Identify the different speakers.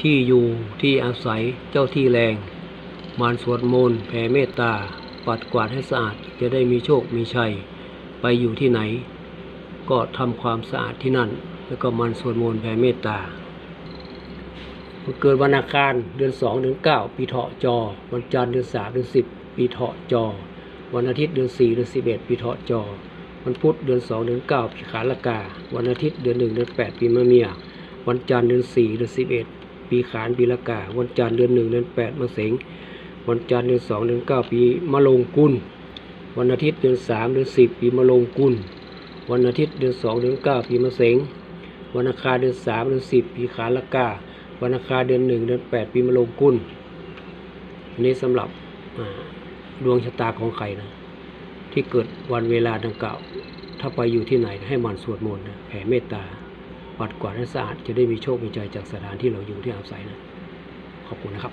Speaker 1: ที่อยู่ที่อาศัยเจ้าที่แรง มานสวดมนต์แผ่เมตตา ปัดกวาดให้สะอาดจะได้มีโชคมีชัย ไปอยู่ที่ไหน ก็ทำความสะอาดที่นั่น แล้วก็มันสวดมนต์แผ่เมตตาเกิดวันอังคารเดือนสองเดือนเก้าปีเถาะจอ วันจันทร์เดือนสามเดือนสิบปีเถาะจอ วันอาทิตย์เดือนสี่เดือนสิบเอ็ดปีเถาะจอ วันพุธเดือนสองเดือนเก้าปีขาละกา วันอาทิตย์เดือนหนึ่งเดือนแปดปีมะเมีย วันจันทร์เดือนสี่เดือนสิบเอ็ด ปีขานปีละกา วันจันทร์เดือนหนึ่งเดือนแปดมะเสงวันจันทร์เดือนสองเดือนเก้าปีมะโรงกุลวันอาทิตย์เดือนสามเดือนสิบปีมะโรงกุลวันอาทิตย์เดือนสองเดือนเก้าปีมะเสงวันอังคารเดือนสามเดือนสิบปีขานละกา วันอังคารเดือนหนึ่งเดือนแปดปีมะโรงกุลอันนี้สำหรับดวงชะตาของใครนะ ที่เกิดวันเวลาดังกล่าว ถ้าไปอยู่ที่ไหนให้มันสวดมนต์นะแผ่เมตตา ปัดกวาดให้สะอาดจะได้มีโชค มีใจจากสถานที่เราอยู่ที่อาศัยนะ ขอบคุณนะครับ